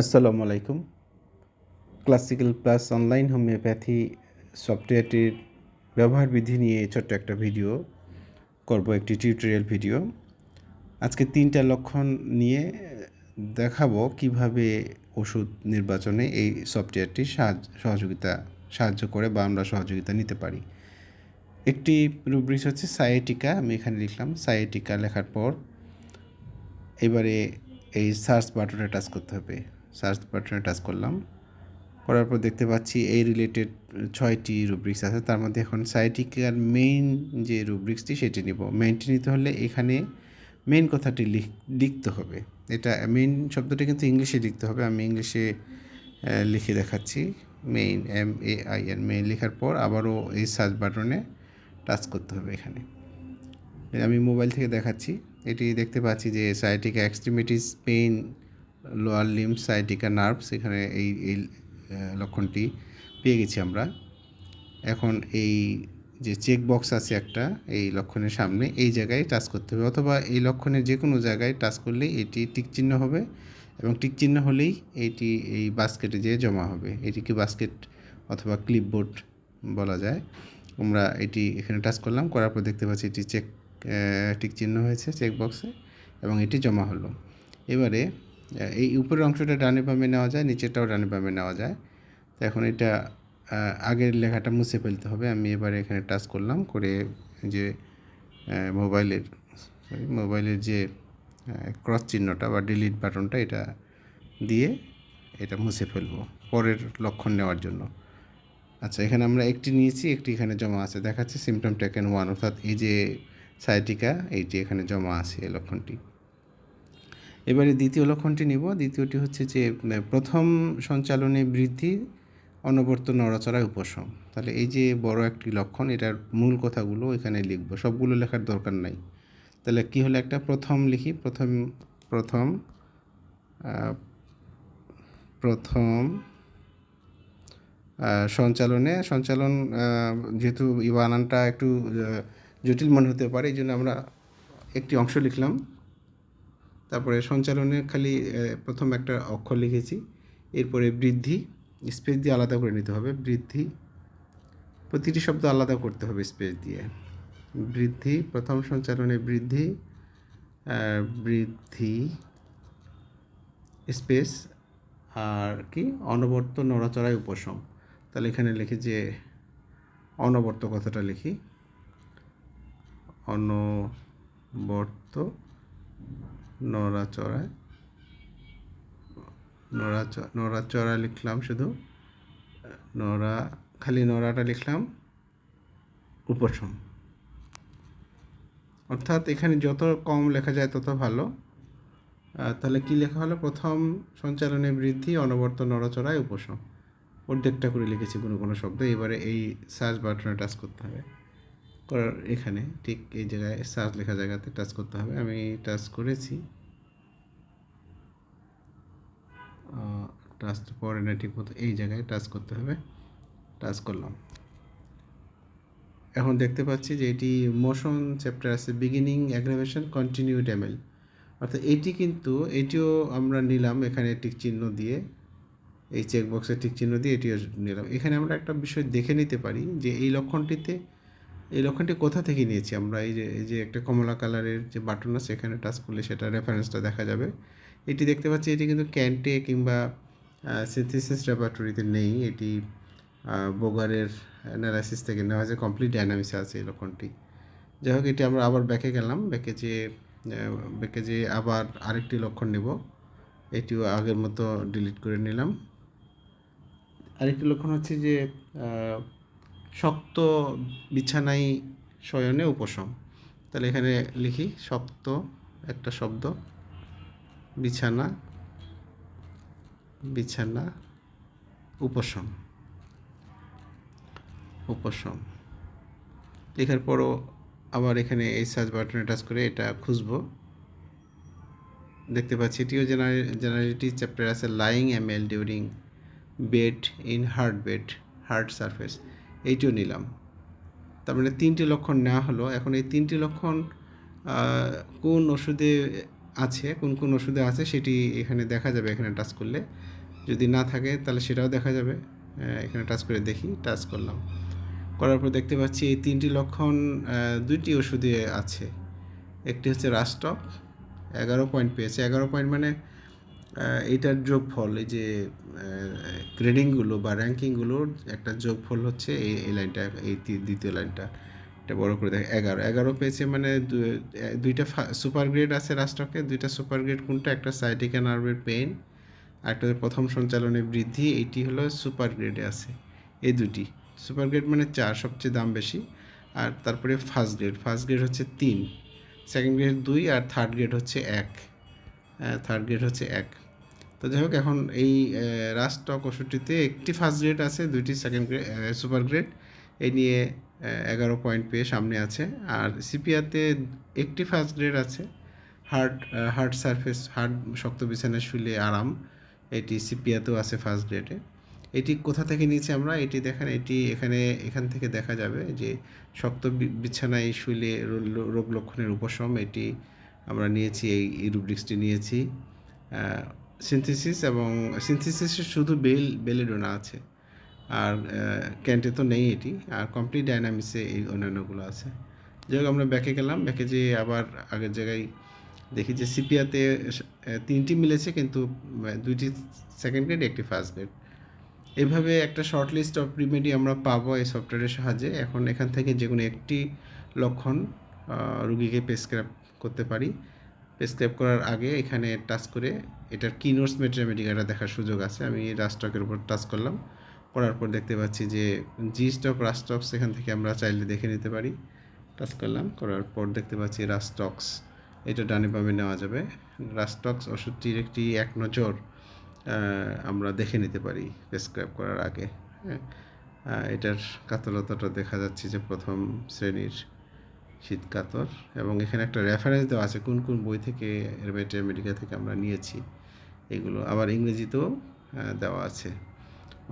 আসসালামু আলাইকুম। Classical plus online homeopathy সফটওয়্যারটির ব্যবহার বিধি নিয়ে ছোট্ট একটা ভিডিও করব, একটি টিউটোরিয়াল ভিডিও। আজকে তিনটা লক্ষণ নিয়ে দেখাবো কীভাবে ওষুধ নির্বাচনে এই সফটওয়্যারটি সহযোগিতা, সাহায্য করে বা আমরা সহযোগিতা নিতে পারি। একটি রুব্রিক্স হচ্ছে সায়েটিকা আমি এখানে লিখলাম সায়েটিকা লেখার পর এবারে এই সার্চ বাটনে টাচ করতে হবে। সার্চ বাটনে টাচ করলাম। করার পর দেখতে পাচ্ছি এই রিলেটেড ছয়টি রুব্রিক্স আছে। তার মধ্যে এখন সাইটিকার মেইন যে রুব্রিক্সটি সেটি নিব। মেইনটি নিতে হলে এখানে মেইন কথাটি লিখ লিখতে হবে। এটা মেইন শব্দটি কিন্তু ইংলিশে লিখতে হবে। আমি ইংলিশে লিখে দেখাচ্ছি। Main M A I N main লেখার পর আবারও এই সার্চ বাটনে টাচ করতে হবে এখানে। আমি মোবাইল থেকে দেখাচ্ছি। এটি দেখতে পাচ্ছি যে sciatica extremities pain lower limb sciatica nerves এখানে এই এই লক্ষণটি পেয়ে গেছি আমরা। এখন এই যে চেক বক্স আছে একটা, এই লক্ষণের সামনে, এই জায়গায় টাচ করতে হবে অথবা এই লক্ষণের যে কোনো জায়গায় টাচ করলেই এটি টিক চিহ্ন হবে এবং টিক চিহ্ন হলেই এটি এই বাস্কেটে যেয়ে জমা হবে। এটিকে বাস্কেট অথবা ক্লিপবোর্ড বলা যায়। আমরা এটি এখানে টাচ করলাম, করার পর দেখতে পাচ্ছি এটি চেক টিক চিহ্ন হয়েছে চেক বক্সে এবং এটি জমা হলো। এবারে এই উপরের অংশটা ডানে বামে নেওয়া যায়, নিচেরটাও ডানে বামে নেওয়া যায়। তো এখন এটা আগের লেখাটা মুছে ফেলতে হবে। আমি এবারে এখানে টাচ করলাম করে যে মোবাইলের সরি মোবাইলের যে ক্রস চিহ্নটা বা ডিলিট বাটনটা এটা দিয়ে এটা মুছে ফেলব পরের লক্ষণ নেওয়ার জন্য। আচ্ছা এখানে আমরা একটি নিয়েছি, একটি এখানে জমা আছে। দেখাচ্ছে সিমটম টেকেন ওয়ান অর্থাৎ এই যে সাইটিকা এইটি এখানে জমা আছে এই লক্ষণটি। এবারে দ্বিতীয় লক্ষণটি নিব। দ্বিতীয়টি হচ্ছে যে প্রথম সঞ্চালনে বৃদ্ধি, অনবর্ত নড়াচড়ায় উপশম। তাহলে এই যে বড় একটি লক্ষণ, এটার মূল কথাগুলো এখানে লিখব। সবগুলো লেখার দরকার নাই। তাহলে কি হলো একটা? প্রথম লিখি। প্রথম প্রথম প্রথম সঞ্চালনে, সঞ্চালন যেহেতু বানানটা একটু জটিল মনে হতে পারে এই জন্য আমরা একটি অংশ লিখলাম। তারপরে সঞ্চালনে খালি প্রথম একটা অক্ষর লিখেছি। এরপরে বৃদ্ধি, স্পেস দিয়ে আলাদা করে নিতে হবে। বৃদ্ধি, প্রতিটি শব্দ আলাদা করতে হবে স্পেস দিয়ে। বৃদ্ধি, প্রথম সঞ্চালনে বৃদ্ধি বৃদ্ধি, স্পেস, আর কি? অনবর্ত নড়াচড়ায় উপশম। তাহলে এখানে লিখি যে, অনবর্ত কথাটা লিখি। অনবর্ত নড়াচড়ায় নড়াচড়া নড়াচড়া লিখলাম শুধু, নড়া, খালি নড়াটা লিখলাম, উপশম। অর্থাৎ এখানে যত কম লেখা যায় তত ভালো। তাহলে কি লেখা হলো? প্রথম সঞ্চালনে বৃদ্ধি, অনবর্ত নড়াচড়ায় উপশম। অর্ধেকটা করে লিখেছি কোনো কোনো শব্দ, এবারে এই সার্চ বাটনে টাচ করতে হবে। করার এখানে ঠিক এই জায়গায় সার্চ লেখা জায়গাতে টাচ করতে হবে। আমি টাচ করেছি। টাচ পরে না, ঠিক মতো এই জায়গায় টাচ করতে হবে। টাচ করলাম। এখন দেখতে পাচ্ছি যে এটি মোশন চ্যাপ্টার আছে বিগিনিং অ্যাগ্রাভেশন কন্টিনিউ ড্যামেল অর্থাৎ এটি কিন্তু, এটিও আমরা নিলাম এখানে টিক চিহ্ন দিয়ে। এই চেকবক্সে টিক চিহ্ন দিয়ে এটিও নিলাম। এখানে আমরা একটা বিষয় দেখে নিতে পারি যে এই লক্ষণটিতে এই লক্ষণটি কোথা থেকে নিয়েছি? আমরা এই যে এই যে একটা কমলা কালারের যে বাটন আছে, এখানে টাচ করলে সেটা রেফারেন্সটা দেখা যাবে। এটি দেখতে পাচ্ছি এটি কিন্তু ক্যান্টে কিংবা সিনথেসিস ল্যাবরেটরিতে নেই। এটি বোগারের অ্যানালাইসিস থেকে নেওয়া হয়েছে কমপ্লিট ডাইনামিক্সে আছে এই লক্ষণটি। যাই হোক, এটি আমরা আবার ব্যাকে গেলাম। ব্যাকে যে ব্যাকে যে আবার আরেকটি লক্ষণ নেব। এটিও আগের মতো ডিলিট করে নিলাম। আরেকটি লক্ষণ হচ্ছে যে শক্ত বিছানাই শয়নে উপশম। তাহলে এখানে লিখি, শক্ত একটা শব্দ, বিছানা বিছানা, উপশম। উপশম। লেখার পরও আবার এখানে এই সার্চ বাটনে টাচ করে এটা খুঁজবো। দেখতে পাচ্ছি, এটিও জেনারেলিটি চ্যাপ্টার আছে lying M L during bed in hard bed hard surface এইটিও নিলাম। তার মানে তিনটি লক্ষণ নেওয়া হলো। এখন এই তিনটি লক্ষণ কোন ওষুধে আছে, কোন কোন ওষুধে আছে সেটি এখানে দেখা যাবে, এখানে টাচ করলে। যদি না থাকে তাহলে সেটাও দেখা যাবে। এখানে টাচ করে দেখি, টাচ করলাম। করার পর দেখতে পাচ্ছি এই তিনটি লক্ষণ দুইটি ওষুধে আছে। একটি হচ্ছে রাস্টক এগারো পয়েন্ট পেয়েছে। এগারো পয়েন্ট মানে এইটার যোগফল, এই যে গ্রেডিংগুলো বা র্যাঙ্কিংগুলোর একটা যোগফল হচ্ছে এই এই লাইনটা এই দ্বিতীয় লাইনটা এটা বড় করে দেখ, এগারো। এগারো পেয়েছে মানে দুইটা সুপার গ্রেড আছে রাষ্ট্রকে, দুইটা সুপার গ্রেড কোনটা? একটা সাইটিকা নার্ভের পেইন আর একটা প্রথম সঞ্চালনে বৃদ্ধি, এইটি হলো সুপার গ্রেডে আছে, এই দুটি সুপার গ্রেড মানে চার, সবচেয়ে দাম বেশি, আর তারপরে ফার্স্ট গ্রেড ফার্স্ট গ্রেড হচ্ছে তিন সেকেন্ড গ্রেড দুই, আর থার্ড গ্রেড হচ্ছে এক থার্ড গ্রেড হচ্ছে এক। তো যাই হোক, এখন এই রাস্টক ওষুধটিতে একটি ফার্স্ট গ্রেড আছে, দুইটি সেকেন্ড গ্রেড সুপার গ্রেড এই নিয়ে এগারো পয়েন্ট পেয়ে সামনে আছে। আর সিপিআতে একটি ফার্স্ট গ্রেড আছে। হার্ড হার্ড সারফেস হার্ড শক্ত বিছানায় শুলে আরাম। এটি সিপিআতেও আছে ফার্স্ট গ্রেডে এটি কোথা থেকে নিয়েছি আমরা? এটি দেখেন, এটি এখানে, এখান থেকে দেখা যাবে যে শক্ত বিছানায় শুলে রোগ লক্ষণের উপশম। এটি আমরা নিয়েছি, এই রুব্রিক্সটি নিয়েছি। সিনথেসিস এবং সিনথেসিসে শুধু বেল বেলেডোনা আছে। আর ক্যান্টে তো নেই এটি। আর কমপ্লিট ডাইনামিক্সে এই অন্যান্যগুলো আছে। যাই হোক, আমরা ব্যাকে গেলাম। ব্যাকে যে আবার আগের জায়গায় দেখি যে সিপিআতে তিনটি মিলেছে কিন্তু দুইটি সেকেন্ড গ্রেড একটি ফার্স্ট গ্রেড এভাবে একটা শর্ট লিস্ট অফ রিমেডি আমরা পাবো এই সফটওয়্যারের সাহায্যে। এখন এখান থেকে যে কোনো একটি লক্ষণ রুগীকে প্রেসক্রাইব করতে পারি। প্রেসক্রাইব করার আগে এখানে টাচ করে এটার কি নোটস মেট্রামেডিকাটা দেখার সুযোগ আছে। আমি রাস্টকের উপর টাচ করলাম। করার পর দেখতে পাচ্ছি যে জি স্টক রাস্টক্স এখান থেকে আমরা চাইলে দেখে নিতে পারি। টাচ করলাম। করার পর দেখতে পাচ্ছি রাস্টক্স এটা ডানে বামে নেওয়া যাবে। রাস্টক্স ওষুধটির একটি এক নজর আমরা দেখে নিতে পারি প্রেসক্রাইব করার আগে। হ্যাঁ? এটার কাতলতাটা দেখা যাচ্ছে যে প্রথম শ্রেণির শীত কাতর এবং এখানে একটা রেফারেন্স দেওয়া আছে কোন কোন বই থেকে এরবেটে মেডিকেল থেকে আমরা নিয়েছি। এগুলো আবার ইংরেজিতেও দেওয়া আছে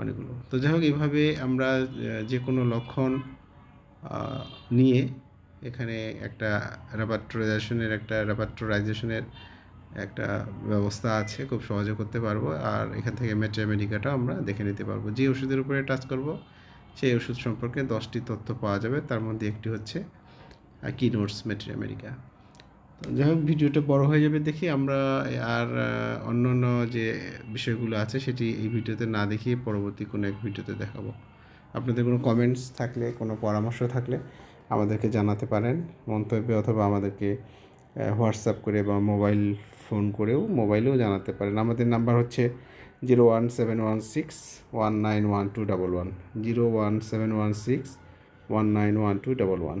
অনেকগুলো। তো যাই হোক এইভাবে আমরা যে কোনো লক্ষণ নিয়ে এখানে একটা র্যাপাট্রাইজেশনের একটা র্যাপাট্রাইজেশনের একটা ব্যবস্থা আছে, খুব সহজে করতে পারব। আর এখান থেকে মেট্রামেডিকাটাও আমরা দেখে নিতে পারব। যে ওষুধের উপরে টাচ করব, সেই ওষুধ সম্পর্কে দশটি তথ্য পাওয়া যাবে। তার মধ্যে একটি হচ্ছে কি নোটস মেট্রামেডিকা তো যাই হোক ভিডিওটা বড় হয়ে যাবে দেখি। আমরা আর অন্য অন্য যে বিষয়গুলো আছে, সেটি এই ভিডিওতে না দেখিয়ে পরবর্তী কোনো এক ভিডিওতে দেখাবো। আপনাদের কোনো কমেন্টস থাকলে, কোনো পরামর্শ থাকলে আমাদেরকে জানাতে পারেন। মন্তব্যে অথবা আমাদেরকে হোয়াটসঅ্যাপ করে বা মোবাইল ফোন করেও মোবাইলেও জানাতে পারেন। আমাদের নাম্বার হচ্ছে zero one seven one six one nine one two double one zero one seven one six one nine one two double one